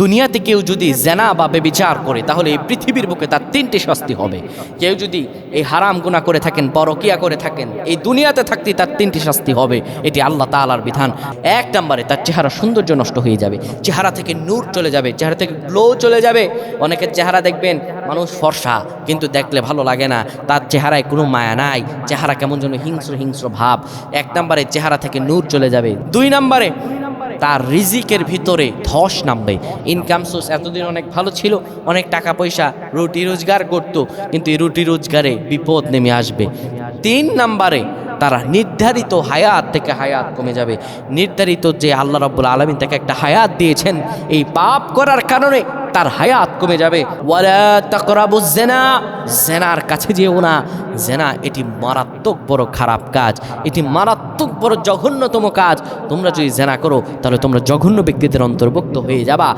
দুনিয়াতে কেউ যদি জেনা বা বেবিচার করে, তাহলে এই পৃথিবীর বুকে তার তিনটি শাস্তি হবে। কেউ যদি এই হারাম গুণা করে থাকেন, পরকিয়া করে থাকেন, এই দুনিয়াতে থাকতে তার তিনটি শাস্তি হবে। এটি আল্লাহ তালার বিধান। এক নম্বরে তার চেহারা সৌন্দর্য নষ্ট হয়ে যাবে। চেহারা থেকে নূর চলে যাবে, চেহারা থেকে গ্লো চলে যাবে। অনেকের চেহারা দেখবেন মানুষ ফর্সা, কিন্তু দেখলে ভালো লাগে না। তার চেহারায় কোনো মায়া নাই। চেহারা কেমন যেন হিংস্র হিংস্র ভাব। এক নম্বরে চেহারা থেকে নূর চলে যাবে। দুই নম্বরে তার রিজিকের ভিতরে ধস নামবে। ইনকাম সোর্স এতদিন অনেক ভালো ছিল, অনেক টাকা পয়সা, রুটি রোজগার করত, কিন্তু এই রুটি রোজগারে বিপদ নেমে আসবে। তিন নাম্বারে, তারা নির্ধারিত হায়াত থেকে হায়াত কমে যাবে। নির্ধারিত যে আল্লাহ রব্বুল আলমিন তাকে একটা হায়াত দিয়েছেন, এই পাপ করার কারণে তার হায়াত কমে যাবে। জেনা জেনার কাছে যেও না। জেনা এটি মারাত্মক বড় খারাপ কাজ। এটি মারাত্মক বড় জঘন্যতম কাজ। তোমরা যদি জেনা করো, তাহলে তোমরা জঘন্য ব্যক্তিদের অন্তর্ভুক্ত হয়ে যাবা।